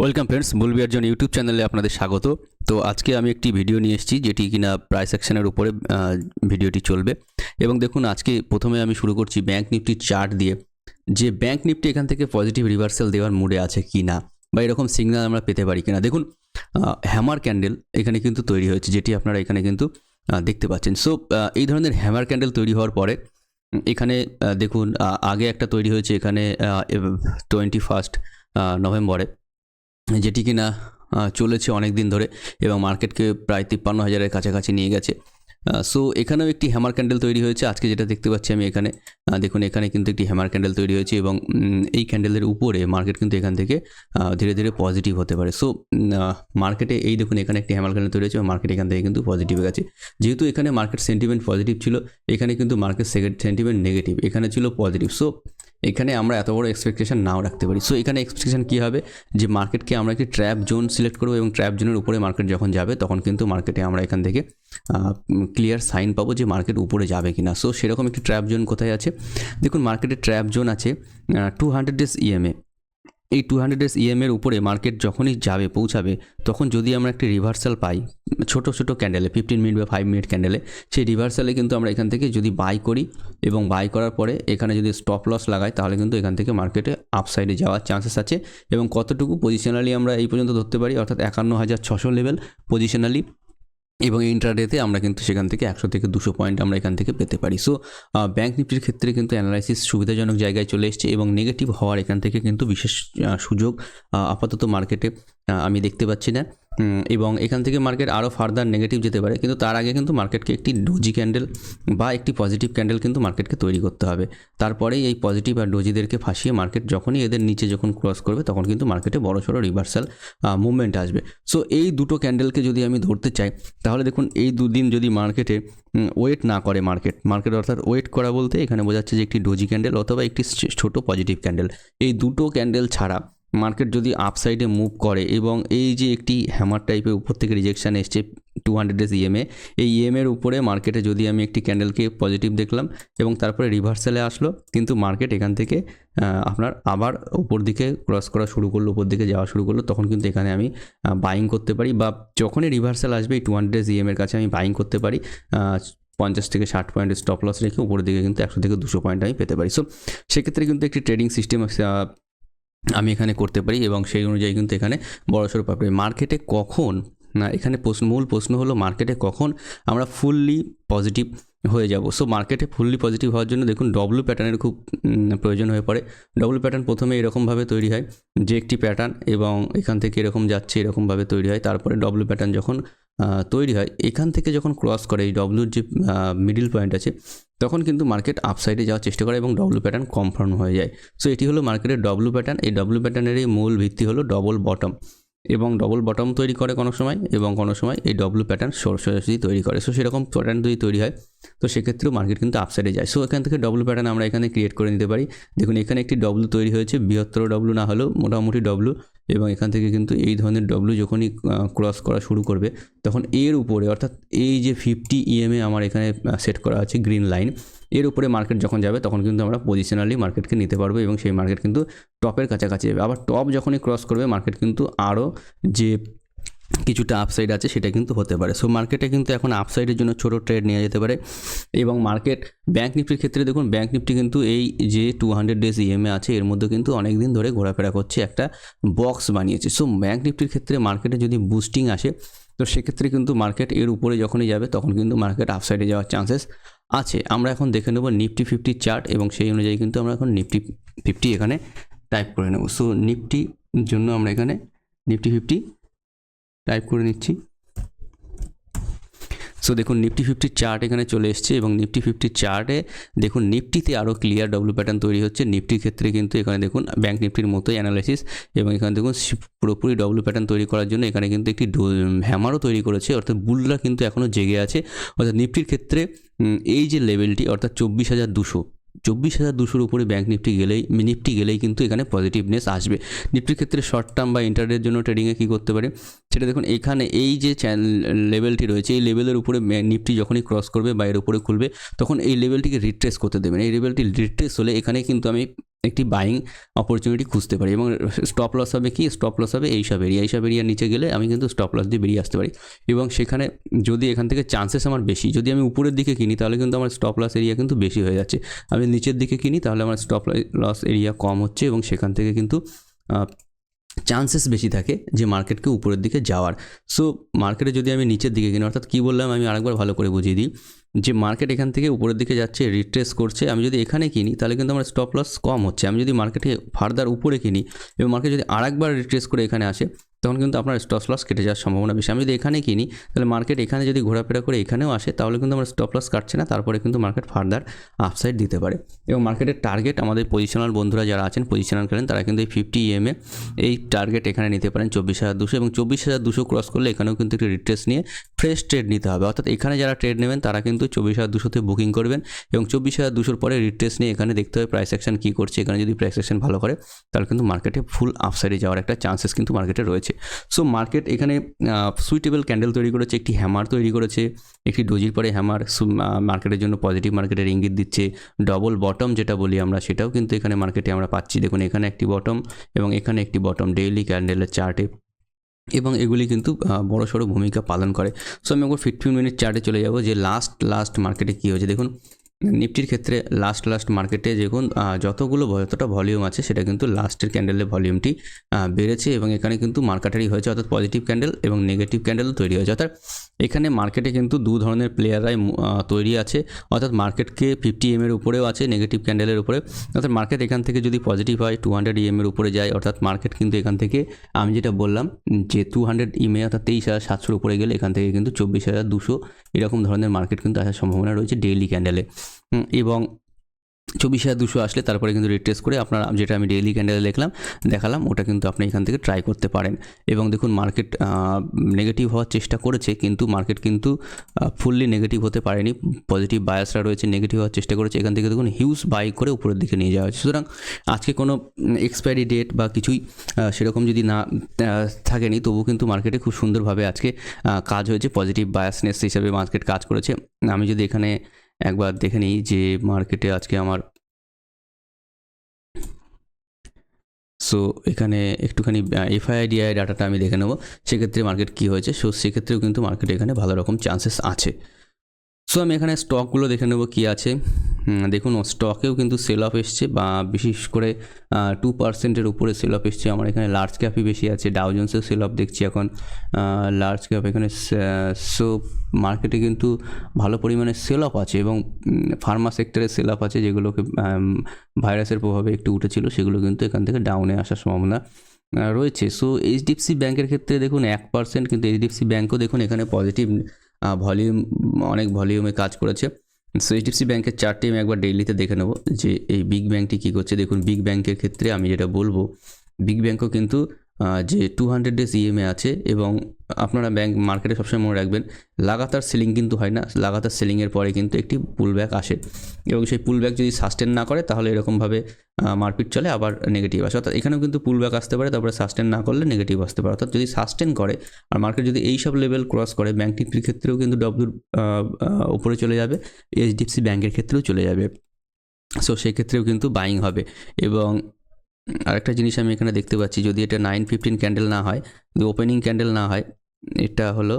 Welcome friends বুলবিয়ার জন YouTube চ্যানেলে আপনাদের স্বাগত। তো আজকে আমি একটি ভিডিও নিয়ে এসেছি, যেটি কিনা প্রাইস অ্যাকশনের উপরে ভিডিওটি চলবে। এবং দেখুন, আজকে প্রথমে আমি শুরু করছি ব্যাংক নিফটির চার্ট দিয়ে। যে ব্যাংক নিফটি এখান থেকে পজিটিভ রিভার্সাল দেওয়ার মুডে আছে কি না বা এরকম সিগন্যাল আমরা পেতে পারি কিনা। দেখুন হ্যামার ক্যান্ডেল এখানে কিন্তু তৈরি হয়েছে, যেটি আপনারা এখানে কিন্তু দেখতে পাচ্ছেন। সো এই ধরনের হ্যামার ক্যান্ডেল তৈরি হওয়ার পরে এখানে দেখুন আগে একটা তৈরি হয়েছে এখানে টোয়েন্টি ফার্স্ট নভেম্বরে। যেটি কিনা চলেছে অনেক দিন ধরে এবং মার্কেটকে প্রায় তিপ্পান্ন হাজারের কাছাকাছি নিয়ে গেছে। সো এখানেও একটি হ্যামার ক্যান্ডেল তৈরি হয়েছে। আজকে যেটা দেখতে পাচ্ছি আমি এখানে দেখুন এখানে কিন্তু একটি হ্যামার ক্যান্ডেল তৈরি হয়েছে এবং এই ক্যান্ডেলের উপরে মার্কেট কিন্তু এখান থেকে ধীরে ধীরে পজিটিভ হতে পারে। সো মার্কেটে এই দেখুন এখানে একটি হ্যামার ক্যান্ডেল তৈরি হয়েছে এবং মার্কেট এখান থেকে কিন্তু পজিটিভ গেছে। যেহেতু এখানে মার্কেট সেন্টিমেন্ট পজিটিভ ছিল, এখানে কিন্তু মার্কেট সেন্টিমেন্ট নেগেটিভ, এখানে ছিল পজিটিভ। সো এখানে আমরা এত বড় এক্সপেকটেশন নাও রাখতে পারি। সো এখানে এক্সপেকটেশন কী হবে? যে মার্কেটকে আমরা একটি ট্র্যাপ জোন সিলেক্ট করব এবং ট্র্যাপ জোনের উপরে মার্কেট যখন যাবে, তখন কিন্তু মার্কেটে আমরা এখান থেকে ক্লিয়ার সাইন পাবো যে মার্কেট উপরে যাবে কিনা। সো সেরকম একটি ট্র্যাপ জোন কোথায় আছে? দেখুন মার্কেটে ট্র্যাপ জোন আছে টু হান্ড্রেড ডেজ ইএমএ এই টু হান্ড্রেড এস ইএমের উপরে মার্কেট যখনই যাবে, পৌঁছাবে, তখন যদি আমরা একটি রিভার্সাল পাই, ছোট ছোট ক্যান্ডেলে ফিফটিন মিনিট বা ফাইভ মিনিট ক্যান্ডেলে সেই রিভার্সালে কিন্তু আমরা এখান থেকে যদি বাই করি এবং বাই করার পরে এখানে যদি স্টপ লস লাগাই, তাহলে কিন্তু এখান থেকে মার্কেটে আপসাইডে যাওয়ার চান্সেস আছে এবং কতটুকু পজিশনালি আমরা এই পর্যন্ত ধরতে পারি, অর্থাৎ একান্ন হাজার ছশো লেভেল পজিশনালি এবং ইন্টারডেতে আমরা কিন্তু সেখান থেকে একশো থেকে দুশো পয়েন্ট আমরা এখান থেকে পেতে পারি। সো ব্যাঙ্ক নিফটির ক্ষেত্রে কিন্তু অ্যানালাইসিস সুবিধাজনক জায়গায় চলে এসছে এবং নেগেটিভ হওয়ার এখান থেকে কিন্তু বিশেষ সুযোগ আপাতত মার্কেটে আমি দেখতে পাচ্ছি না। এবং এখান থেকে মার্কেট আরও ফার্দার নেগেটিভ যেতে পারে, কিন্তু তার আগে কিন্তু মার্কেটকে একটি ডোজি ক্যান্ডেল বা একটি পজিটিভ ক্যান্ডেল কিন্তু মার্কেটকে তৈরি করতে হবে। তারপরেই এই পজিটিভ আর ডোজিদেরকে ফাঁসিয়ে মার্কেট যখনই এদের নিচে যখন ক্রস করবে, তখন কিন্তু মার্কেটে বড় সড়ো রিভার্সাল মুভমেন্ট আসবে। সো এই দুটো ক্যান্ডেলকে যদি আমি ধরতে চাই, তাহলে দেখুন এই দুদিন যদি মার্কেটে ওয়েট না করে মার্কেট মার্কেট অর্থাৎ ওয়েট করা বলতে এখানে বোঝাচ্ছে যে একটি ডোজি ক্যান্ডেল অথবা একটি ছোট পজিটিভ ক্যান্ডেল এই দুটো ক্যান্ডেল ছাড়া মার্কেট যদি আপসাইডে মুভ করে এবং এই যে একটি হ্যামার টাইপের উপর থেকে রিজেকশান এসছে টু হান্ড্রেড ডেজ ইএমএ এই ইএমের উপরে মার্কেটে যদি আমি একটি ক্যান্ডেলকে পজিটিভ দেখলাম এবং তারপরে রিভার্সালে আসলো, কিন্তু মার্কেট এখান থেকে আপনার আবার উপর দিকে ক্রস করা শুরু করল, উপর দিকে যাওয়া শুরু করল, তখন কিন্তু এখানে আমি বাইং করতে পারি বা যখনই রিভার্সাল আসবে এই টু হান্ড্রেড ডেজ ইএমএর কাছে আমি বাইং করতে পারি পঞ্চাশ থেকে ষাট পয়েন্টের স্টপ লস রেখে উপরের দিকে কিন্তু একশো থেকে দুশো পয়েন্ট আমি পেতে পারি। সো সেক্ষেত্রে কিন্তু একটি ট্রেডিং সিস্টেম আমি এখানে করতে পারি এবং সেই অনুযায়ী কিন্তু এখানে বড়সড় পাবে মার্কেটে কখন, না, এখানে প্রশ্ন, মূল প্রশ্ন হলো মার্কেটে কখন আমরা ফুললি পজিটিভ হয়ে যাব। সো মার্কেটে ফুললি পজিটিভ হওয়ার জন্য দেখুন ডব্লু প্যাটার্নের খুব প্রয়োজন হয়ে পড়ে। ডব্লু প্যাটার্ন প্রথমে এরকমভাবে তৈরি হয়, যে একটি প্যাটার্ন এবং এখান থেকে এরকম যাচ্ছে, এরকমভাবে তৈরি হয়। তারপরে ডব্লু প্যাটার্ন যখন তৈরি হয়, এখান থেকে যখন ক্রস করে, এই ডব্লুর যে মিডিল পয়েন্ট আছে, তখন কিন্তু মার্কেট আপসাইডে যাওয়ার চেষ্টা করে এবং ডব্লু প্যাটার্ন কনফার্ম হয়ে যায়। সো এটি হলো মার্কেটের ডব্লু প্যাটার্ন এই ডব্লু প্যাটার্নের এই মূল ভিত্তি হলো ডবল বটম এবং ডবল বটম তৈরি করে কোনো সময় এবং কোনো সময় এই ডব্লু প্যাটার্ন সোজাসুজি তৈরি করে। সো সেরকম প্যাটার্ন যদি তৈরি হয়, তো সেক্ষেত্রেও মার্কেট কিন্তু আপসাইডে যায়। সো এখান থেকে ডব্লু প্যাটার্ন আমরা এখানে ক্রিয়েট করে নিতে পারি। দেখুন, এখানে একটি ডব্লু তৈরি হয়েছে, বৃহত্তর ডব্লু না হলেও মোটামুটি ডব্লু এবং এখান থেকে কিন্তু এই ধরনের ডব্লু যখনই ক্রস করা শুরু করবে, তখন এর উপরে, অর্থাৎ এই যে ফিফটি ইএমএ আমার এখানে সেট করা আছে গ্রিন লাইন এর উপরে মার্কেট যখন যাবে, তখন কিন্তু আমরা পজিশনালি মার্কেটকে নিতে পারব এবং সেই মার্কেট কিন্তু টপের কাছাকাছি যাবে। আবার টপ যখনই ক্রস করবে মার্কেট কিন্তু আরও যে কিছুটা আপসাইড আছে, সেটা কিন্তু হতে পারে। সো মার্কেটে কিন্তু এখন আপসাইডের জন্য ছোটো ট্রেড নেওয়া যেতে পারে এবং মার্কেট ব্যাঙ্ক নিফটির ক্ষেত্রে দেখুন ব্যাঙ্ক নিফটি কিন্তু এই যে টু হান্ড্রেড ডেজ ইএমএ আছে, এর মধ্যে কিন্তু অনেক দিন ধরে ঘোরাফেরা করছে, একটা বক্স বানিয়েছে। সো ব্যাঙ্ক নিফটির ক্ষেত্রে মার্কেটে যদি বুস্টিং আসে, তো সেক্ষেত্রে কিন্তু মার্কেট এর উপরে যখনই যাবে, তখন কিন্তু মার্কেট আপসাইডে যাওয়ার চান্সেস আছে, আমরা এখন দেখে নেব নিফটি ফিফটি চার্ট এবং সেই অনুযায়ী কিন্তু আমরা এখন নিফটি ফিফটি এখানে টাইপ করে নেব। সো নিফটি জন্য আমরা এখানে নিফটি ফিফটি টাইপ করে নিচ্ছি। সো দেখুন নিফটি ফিফটির চার্ট এখানে চলে এসছে এবং নিফটি ফিফটির চার্টে দেখুন নিফটিতে আরও ক্লিয়ার ডব্লু প্যাটার্ন তৈরি হচ্ছে। নিফটির ক্ষেত্রে কিন্তু এখানে দেখুন ব্যাঙ্ক নিফটির মতোই অ্যানালাইসিস এবং এখানে দেখুন পুরোপুরি ডব্লু প্যাটার্ন তৈরি করার জন্য এখানে কিন্তু একটি হ্যামারও তৈরি করেছে। অর্থাৎ বুলরা কিন্তু এখনও জেগে আছে। অর্থাৎ নিফটির ক্ষেত্রে এই যে লেভেলটি অর্থাৎ চব্বিশ হাজার দুশো, চব্বিশ হাজার দুশোর উপরে ব্যাঙ্ক নিফটি গেলেই নিফটি গেলেই কিন্তু এখানে পজিটিভনেস আসবে। নিফটির ক্ষেত্রে শর্ট টার্ম বা ইন্টারডের জন্য ট্রেডিংয়ে কী করতে পারে? সেটা দেখুন এখানে এই যে চ্যানেল লেভেলটি রয়েছে, এই লেভেলের উপরে নিফটি যখনই ক্রস করবে বা এর উপরে খুলবে, তখন এই লেভেলটিকে রিট্রেস করতে দেবেন। এই লেভেলটি রিট্রেস হলে এখানে কিন্তু আমি একটি বাইং অপরচুনিটি খুঁজতে পারি এবং স্টপ লস হবে কি? স্টপ লস হবে এইসব এরিয়া এইসব এরিয়ার নিচে গেলে আমি কিন্তু স্টপ লস দিয়ে বেরিয়ে আসতে পারি। এবং সেখানে যদি এখান থেকে চান্সেস আমার বেশি, যদি আমি উপরের দিকে কিনি, তাহলে কিন্তু আমার স্টপ লস এরিয়া কিন্তু বেশি হয়ে যাচ্ছে। আমি নিচের দিকে কিনি, তাহলে আমার স্টপ লস এরিয়া কম হচ্ছে এবং সেখান থেকে কিন্তু চান্সেস বেশি থাকে যে মার্কেটকে উপরের দিকে যাওয়ার। সো মার্কেটে যদি আমি নিচের দিকে কিনি, অর্থাৎ কী বললাম, আমি আরেকবার ভালো করে বুঝিয়ে দিই, যে মার্কেট এখান থেকে উপরের দিকে যাচ্ছে রিট্রেস করছে, আমি যদি এখানে কিনি, তাহলে কিন্তু আমার স্টপ লস কম হচ্ছে। আমি যদি মার্কেটে ফার্দার উপরে কিনি, এবং মার্কেট যদি আরেকবার রিট্রেস করে এখানে আসে তখন কিন্তু আপনার স্টপ লস কেটে যাওয়ার সম্ভাবনা বেশি। আমি যদি এখানে কিনি, তাহলে মার্কেট এখানে যদি ঘোরাফেরা করে এখানেও আসে, তাহলে কিন্তু আমার স্টপ লস কাটছে না, তারপরে কিন্তু মার্কেট ফার্দার আপসাইড দিতে পারে। এবং মার্কেটের টার্গেট আমাদের পজিশনাল বন্ধুরা যারা আছেন পজিশনাল করেন তারা কিন্তু এই ফিফটি ইএমএ এই টার্গেট এখানে নিতে পারেন চব্বিশ হাজার দুশো এবং চব্বিশ হাজার দুশো ক্রস করলে এখানেও কিন্তু একটি রিট্রেস নিয়ে ফ্রেশ ট্রেড নিতে হবে। অর্থাৎ এখানে যারা ট্রেড নেবেন, তারা কিন্তু চব্বিশ হাজার দুশোতে বুকিং করবেন এবং চব্বিশ হাজার দুশোর পরে রিট্রেস নিয়ে এখানে দেখতে হবে প্রাইস অ্যাকশন কী করছে। এখানে যদি প্রাইস অ্যাকশন ভালো করে, তাহলে কিন্তু মার্কেটে ফুল আপসাইডে যাওয়ার একটা চান্সেস কিন্তু মার্কেটে রয়েছে। সো মার্কেট এখানে সুইটেবল ক্যান্ডেল তৈরি করেছে, একটি হ্যামার তৈরি করেছে, একটি ডোজির পরে হ্যামার মার্কেটের জন্য পজিটিভ মার্কেটের ইঙ্গিত দিচ্ছে। ডবল বটম যেটা বলি আমরা, সেটাও কিন্তু এখানে মার্কেটে আমরা পাচ্ছি। দেখুন, এখানে একটি বটম এবং এখানে একটি বটম ডেইলি ক্যান্ডেলের চার্টে এবং এগুলি কিন্তু বড় সড়ো ভূমিকা পালন করে। সো আমি একবার ফিফটিন মিনিট চার্টে চলে যাব যে লাস্ট লাস্ট মার্কেটে কী হয়েছে। দেখুন নিফটির ক্ষেত্রে লাস্ট লাস্ট মার্কেটে দেখুন যতগুলো যতটা ভলিউম আছে, সেটা কিন্তু লাস্টের ক্যান্ডেলের ভলিউমটি বেড়েছে এবং এখানে কিন্তু মার্কেটারি হয়েছে, অর্থাৎ পজিটিভ ক্যান্ডেল এবং নেগেটিভ ক্যান্ডেলও তৈরি হয়েছে। অর্থাৎ এখানে মার্কেটে কিন্তু দু ধরনের প্লেয়াররাই তৈরি আছে। অর্থাৎ মার্কেটকে ফিফটি এম এর উপরেও আছে নেগেটিভ ক্যান্ডেলের উপরে। অর্থাৎ মার্কেট এখান থেকে যদি পজিটিভ হয় টু হান্ড্রেড ইএমের উপরে যায়, অর্থাৎ মার্কেট কিন্তু এখান থেকে, আমি যেটা বললাম যে টু হান্ড্রেড ইএমএ অর্থাৎ তেইশ হাজার সাতশোর উপরে গেলে এখান থেকে কিন্তু চব্বিশ হাজার দুশো, এরকম ধরনের মার্কেট কিন্তু আসার সম্ভাবনা রয়েছে ডেইলি ক্যান্ডেলে এবং চব্বিশ হাজার দুশো আসলে তারপরে কিন্তু রিট্রেস করে আপনার যেটা আমি ডেইলি ক্যান্ডেলে দেখলাম, দেখালাম, ওটা কিন্তু আপনি এখান থেকে ট্রাই করতে পারেন। এবং দেখুন মার্কেট নেগেটিভ হওয়ার চেষ্টা করেছে, কিন্তু মার্কেট কিন্তু ফুললি নেগেটিভ হতে পারেনি। পজিটিভ বায়াসরা রয়েছে নেগেটিভ হওয়ার চেষ্টা করেছে। এখান থেকে দেখুন হিউজ বাই করে উপরের দিকে নিয়ে যাওয়া হচ্ছে সুতরাং আজকে কোনো এক্সপায়ারি ডেট বা কিছুই সেরকম যদি না থাকেনি তবু কিন্তু মার্কেটে খুব সুন্দরভাবে আজকে কাজ হয়েছে। পজিটিভ বায়াসনেস হিসাবে মার্কেট কাজ করেছে। আমি যদি এখানে একবার দেখে নিই যে মার্কেটে আজকে আমার সো এখানে একটুখানি এফআইডিআই ডাটাটা আমি দেখে নেব। সেক্ষেত্রে মার্কেট কী হয়েছে? সো সেক্ষেত্রেও কিন্তু মার্কেটে এখানে ভালো রকম চান্সেস আছে। সো আমি এখানে স্টকগুলো দেখে নেব কী আছে। দেখুন স্টকেও কিন্তু সেল অফ এসছে বা বিশেষ করে টু পার্সেন্টের উপরে সেল অফ এসছে। আমার এখানে লার্জ ক্যাপই বেশি আছে। ডাউজন্সেও সেল অফ দেখছি এখন। লার্জ ক্যাপ এখানে সো মার্কেটে কিন্তু ভালো পরিমাণে সেল অফ আছে এবং ফার্মা সেক্টরে সেল অফ আছে যেগুলোকে ভাইরাসের প্রভাবে একটু উঠেছিল, সেগুলো কিন্তু এখান থেকে ডাউনে আসার সম্ভাবনা রয়েছে। সো এইচডিএফসি ব্যাংকের ক্ষেত্রে দেখুন, এক পার্সেন্ট কিন্তু এইচডিএফসি ব্যাঙ্কও দেখুন, এখানে পজিটিভ ভলিউম অনেক ভলিউমে কাজ করেছে। সো এইচডিএফসি ব্যাঙ্কের চারটি আমি একবার ডেইলিতে দেখে নেব যে এই বিগ ব্যাঙ্কটি কী করছে। দেখুন বিগ ব্যাংকের ক্ষেত্রে আমি যেটা বলব বিগ ব্যাঙ্কও কিন্তু যে টু হান্ড্রেড ডেজ ইএমএ আছে এবং আপনারা ব্যাংক মার্কেটে সবসময় মনে রাখবেন, লাগাতার সেলিং কিন্তু হয় না, লাগাতার সেলিংয়ের পরে কিন্তু একটি পুল ব্যাক আসে এবং সেই পুল ব্যাক যদি সাস্টেন না করে তাহলে এরকমভাবে মারপিট চলে আবার নেগেটিভ আসে। অর্থাৎ এখানেও কিন্তু পুল ব্যাক আসতে পারে, তারপরে সাস্টেন না করলে নেগেটিভ আসতে পারে। অর্থাৎ যদি সাস্টেন করে আর মার্কেট যদি এই সব লেভেল ক্রস করে ব্যাঙ্ক নিফটির ক্ষেত্রেও কিন্তু ডব্লুর উপরে চলে যাবে এইচডিএফসি ব্যাঙ্কের ক্ষেত্রেও চলে যাবে। সো সেক্ষেত্রেও কিন্তু বাইং হবে এবং আরেকটা জিনিস আমি এখানে দেখতে পাচ্ছি, যদি এটা নাইন ফিফটিন ক্যান্ডেল না হয়, যদি ওপেনিং ক্যান্ডেল না হয়, এটা হলো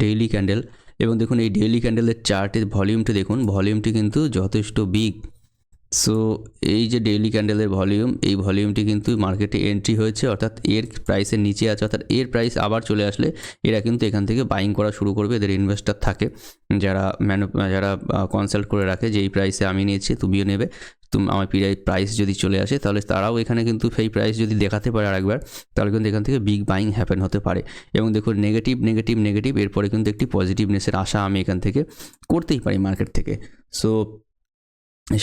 ডেইলি ক্যান্ডেল এবং দেখুন, এই ডেইলি ক্যান্ডেলের চার্টের ভলিউমটি দেখুন ভলিউমটি কিন্তু যথেষ্ট বিগ সো এই যে ডেইলি ক্যান্ডেলের ভলিউম এই ভলিউমটি কিন্তু মার্কেটে এন্ট্রি হয়েছে, অর্থাৎ এর প্রাইসের নিচে আছে, অর্থাৎ এর প্রাইস আবার চলে আসলে এরা কিন্তু এখান থেকে বাইং করা শুরু করবে, এদের ইনভেস্টার থাকে, যারা ম্যানু যারা কনসাল্ট করে রাখে যে এই প্রাইসে আমি নিয়েছি, তুমিও নেবে, তুমি, আমার পিরাই প্রাইস যদি চলে আসে, তাহলে তারাও এখানে কিন্তু সেই প্রাইস যদি দেখাতে পারে আরেকবার, তাহলে কিন্তু এখান থেকে বিগ বাইং হ্যাপেন হতে পারে। এবং দেখুন নেগেটিভ নেগেটিভ নেগেটিভ এরপরে কিন্তু একটি পজিটিভনেসের আশা আমি এখান থেকে করতেই পারি মার্কেট থেকে। সো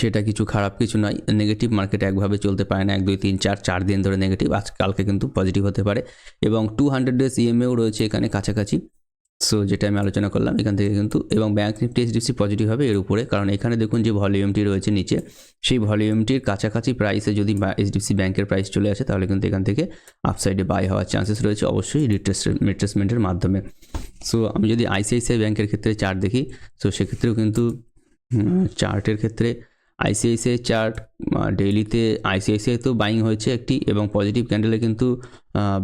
সেটা কিছু খারাপ, কিছু নয়। নেগেটিভ মার্কেট একভাবে চলতে পারে না। এক, দুই, তিন, চার চার দিন ধরে নেগেটিভ আজ, কালকে কিন্তু পজিটিভ হতে পারে। এবং টু হান্ড্রেড ডেজ ইএমএও রয়েছে এখানে কাছাকাছি। সো যেটা আমি আলোচনা করলাম এখান থেকে কিন্তু। এবং ব্যাঙ্ক নিফটি এইচডিএফসি পজিটিভ হবে এর উপরে। কারণ এখানে দেখুন যে ভলিউমটি রয়েছে নিচে। সেই ভলিউমটির কাছাকাছি প্রাইসে যদি এইচডিএফসি ব্যাঙ্কের প্রাইস চলে আসে, তাহলে কিন্তু এখান থেকে আপসাইডে বাই হওয়ার চান্সেস রয়েছে অবশ্যই রিট্রেস রিট্রেসমেন্টের মাধ্যমে। সো আমি যদি আইসিআইসিআই ব্যাঙ্কের ক্ষেত্রে চার্ট দেখি সো সেক্ষেত্রেও কিন্তু চার্টের ক্ষেত্রে আইসিআইসিআই চার্ট ডেইলিতে আইসিআইসিআই তো বাইং হয়েছে একটি এবং পজিটিভ ক্যান্ডেলে কিন্তু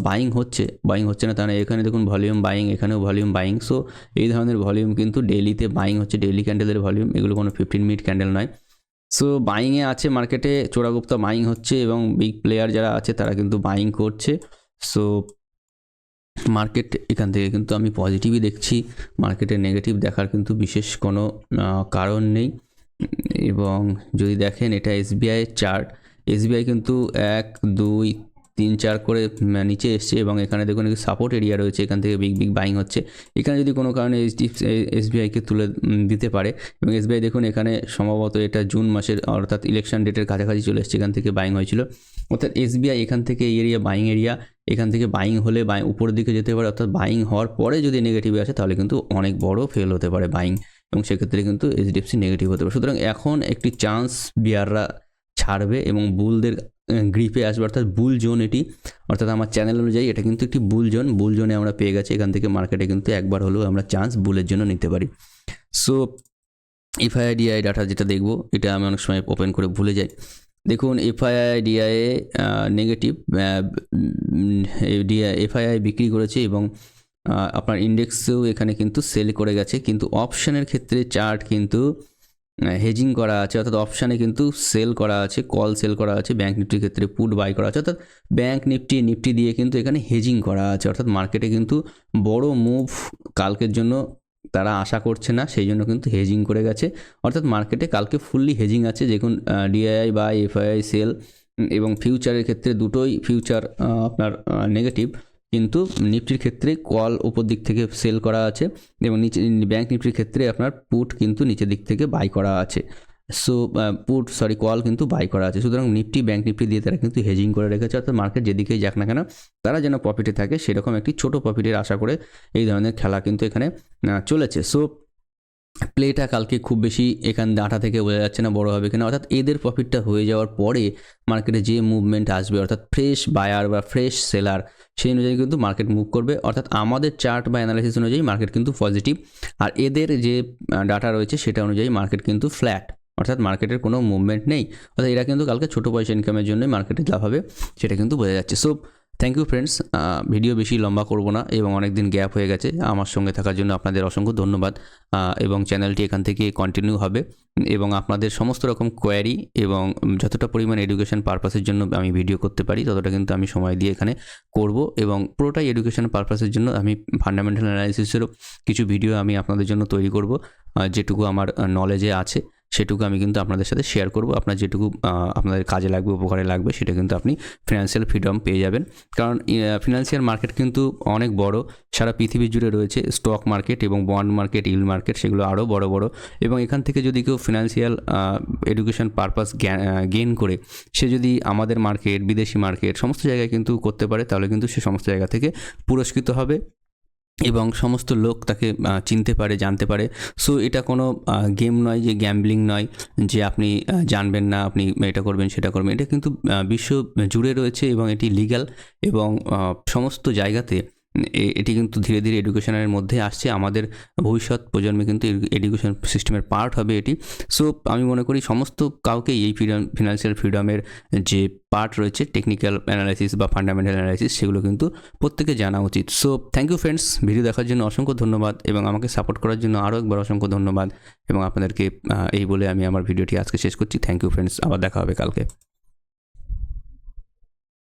বাইং হচ্ছে। বাইং হচ্ছে না তাহলে এখানে দেখুন ভলিউম বাইং এখানেও ভলিউম বাইং সো এই ধরনের ভলিউম কিন্তু ডেইলিতে বাইং হচ্ছে ডেইলি ক্যান্ডেলের ভলিউম এগুলো কোনো ফিফটিন মিনিট ক্যান্ডেল নয়। সো বাইংয়ে আছে মার্কেটে চোরাগুপ্তা বাইং হচ্ছে এবং বিগ প্লেয়ার যারা আছে তারা কিন্তু বাইং করছে। সো মার্কেট এখান থেকে কিন্তু আমি পজিটিভই দেখছি মার্কেটে নেগেটিভ দেখার কিন্তু বিশেষ কোনো কারণ নেই। এবং যদি দেখেন এটা এসবিআই চার্ট এসবিআই কিন্তু এক, দুই, তিন, চার করে নিচে এসছে এবং এখানে দেখুন সাপোর্ট এরিয়া রয়েছে, এখান থেকে বিগ বিগ বাইং হচ্ছে। এখানে যদি কোনো কারণে এইচডি এসবিআইকে তুলে দিতে পারে এবং এসবিআই দেখুন এখানে সম্ভবত এটা জুন মাসের, অর্থাৎ ইলেকশন ডেটের কাছাকাছি চলে এসছে, এখান থেকে বাইং হয়েছিল। অর্থাৎ এসবিআই এখান থেকে এই এরিয়া বাইং এরিয়া এখান থেকে বাইং হলে বাই উপরের দিকে যেতে পারে, অর্থাৎ বাইং হওয়ার পরে যদি নেগেটিভ আসে, তাহলে কিন্তু অনেক বড় ফেল হতে পারে বাইং এবং সেক্ষেত্রে কিন্তু এইচডিএফসি নেগেটিভ হতে পারে। সুতরাং এখন একটি চান্স বিয়াররা ছাড়বে এবং বুলদের গ্রিপে আসবে, অর্থাৎ বুল জোন এটি। অর্থাৎ আমার চ্যানেল অনুযায়ী এটা কিন্তু একটি বুল জোন বুল জোনে আমরা পেয়ে গেছি, এখান থেকে মার্কেটে কিন্তু একবার হলেও আমরা চান্স বুলের জন্য নিতে পারি। সো এফআইআইডিআই ডাটা যেটা দেখব, এটা আমি অনেক সময় ওপেন করে ভুলে যাই। দেখুন এফআইআইডিআই নেগেটিভ ডিআই এফআইআই বিক্রি করেছে এবং আপনার ইন্ডেক্সেও এখানে কিন্তু সেল করে গেছে। কিন্তু অপশানের ক্ষেত্রে চার্ট কিন্তু হেজিং করা আছে, অর্থাৎ অপশানে কিন্তু সেল করা আছে কল সেল করা আছে ব্যাঙ্ক নিফটির ক্ষেত্রে পুট বাই করা আছে, অর্থাৎ ব্যাঙ্ক নিফটি নিফটি দিয়ে কিন্তু এখানে হেজিং করা আছে। অর্থাৎ মার্কেটে কিন্তু বড় মুভ কালকের জন্য তারা আশা করছে না, সেই জন্য কিন্তু হেজিং করে গেছে। অর্থাৎ মার্কেটে কালকে ফুললি হেজিং আছে দেখুন ডিআইআই বা এফআইআই সেল এবং ফিউচারের ক্ষেত্রে দুটোই ফিউচার আপনার নেগেটিভ কিন্তু নিফটির ক্ষেত্রে কল উপর দিক থেকে সেল করা আছে এবং নিচে ব্যাঙ্ক নিফটির ক্ষেত্রে আপনার পুট কিন্তু নিচের দিক থেকে বাই করা আছে। সো পুট সরি কল কিন্তু বাই করা আছে। সুতরাং নিফটি ব্যাঙ্ক নিফটি দিয়ে তারা কিন্তু হেজিং করে রেখেছে। অর্থাৎ মার্কেট যেদিকেই যাক না কেন, তারা যেন প্রফিটে থাকে, সেরকম একটি ছোট প্রফিটের আশা করে এই ধরনের খেলা কিন্তু এখানে চলেছে। সো প্লেটা কালকে খুব বেশি এখান ডাটা থেকে বোঝা যাচ্ছে না বড় হবে কিনা। অর্থাৎ এদের প্রফিটটা হয়ে যাওয়ার পরে মার্কেটে যে মুভমেন্ট আসবে, অর্থাৎ ফ্রেশ বায়ার বা ফ্রেশ সেলার সেই অনুযায়ী কিন্তু মার্কেট মুভ করবে। অর্থাৎ আমাদের চার্ট বা অ্যানালাইসিস অনুযায়ী মার্কেট কিন্তু পজিটিভ আর এদের যে ডাটা রয়েছে সেটা অনুযায়ী মার্কেট কিন্তু ফ্ল্যাট অর্থাৎ মার্কেটের কোনো মুভমেন্ট নেই। অর্থাৎ এরা কিন্তু কালকে ছোটো পয়সা ইনকামের জন্যই মার্কেটে লাভ হবে সেটা কিন্তু বোঝা যাচ্ছে। So thank you friends video বেশি লম্বা করব না এবং অনেক দিন গ্যাপ হয়ে গেছে। আমার সঙ্গে থাকার জন্য আপনাদের অসংখ্য ধন্যবাদ। এবং চ্যানেলটি এখান থেকে কন্টিনিউ হবে। এবং আপনাদের সমস্ত রকম কোয়ারি এবং যতটা পরিমাণ এডুকেশন পারপাসের জন্য আমি ভিডিও করতে পারি, ততটা কিন্তু আমি সময় দিয়ে এখানে করব। এবং পুরোটাই এডুকেশন পারপাসের জন্য আমি ফান্ডামেন্টাল অ্যানালাইসিসেরও কিছু ভিডিও আমি আপনাদের জন্য তৈরি করব যেটুকু আমার নলেজে আছে। সেটুকু আমি কিন্তু আপনাদের সাথে শেয়ার করব। আপনার যেটুকু আপনাদের কাজে লাগবে, উপকারে লাগবে, সেটা কিন্তু আপনি ফিনান্সিয়াল ফ্রিডম পেয়ে যাবেন। কারণ ফিনান্সিয়াল মার্কেট কিন্তু অনেক বড়। সারা পৃথিবী জুড়ে রয়েছে স্টক মার্কেট এবং বন্ড মার্কেট ইল মার্কেট সেগুলো আরও বড় বড়। এবং এখান থেকে যদি কেউ ফিনান্সিয়াল এডুকেশন পারপাস গেইন করে, সে যদি আমাদের মার্কেট বিদেশি মার্কেট সমস্ত জায়গায় কিন্তু করতে পারে, তাহলে কিন্তু সে সমস্ত জায়গা থেকে পুরস্কৃত হবে। এবং সমস্ত লোক তাকে চিনতে পারে, জানতে পারে। সো এটা কোনো গেম নয় যে গ্যাম্বলিং নয় যে আপনি জানবেন না, আপনি এটা করবেন, সেটা করবেন। এটা কিন্তু বিশ্ব জুড়ে রয়েছে এবং এটি লিগ্যাল এবং সমস্ত জায়গাতে এটি কিন্তু ধীরে ধীরে এডুকেশনের মধ্যে আসছে। আমাদের ভবিষ্যৎ প্রজন্মে কিন্তু এডুকেশন সিস্টেমের পার্ট হবে এটি। সো আমি মনে করি সমস্ত কাউকে এই ফ্রিডম ফিনান্সিয়াল ফ্রিডমের যে পার্ট রয়েছে টেকনিক্যাল অ্যানালাইসিস বা ফান্ডামেন্টাল অ্যানালাইসিস সেগুলো কিন্তু প্রত্যেকে জানা উচিত। So thank you friends video দেখার জন্য অসংখ্য ধন্যবাদ এবং আমাকে সাপোর্ট করার জন্য আরও একবার অসংখ্য ধন্যবাদ এবং আপনাদেরকে এই বলে আমি আমার ভিডিওটি আজকে শেষ করছি। থ্যাংক ইউ ফ্রেন্ডস আবার দেখা হবে কালকে।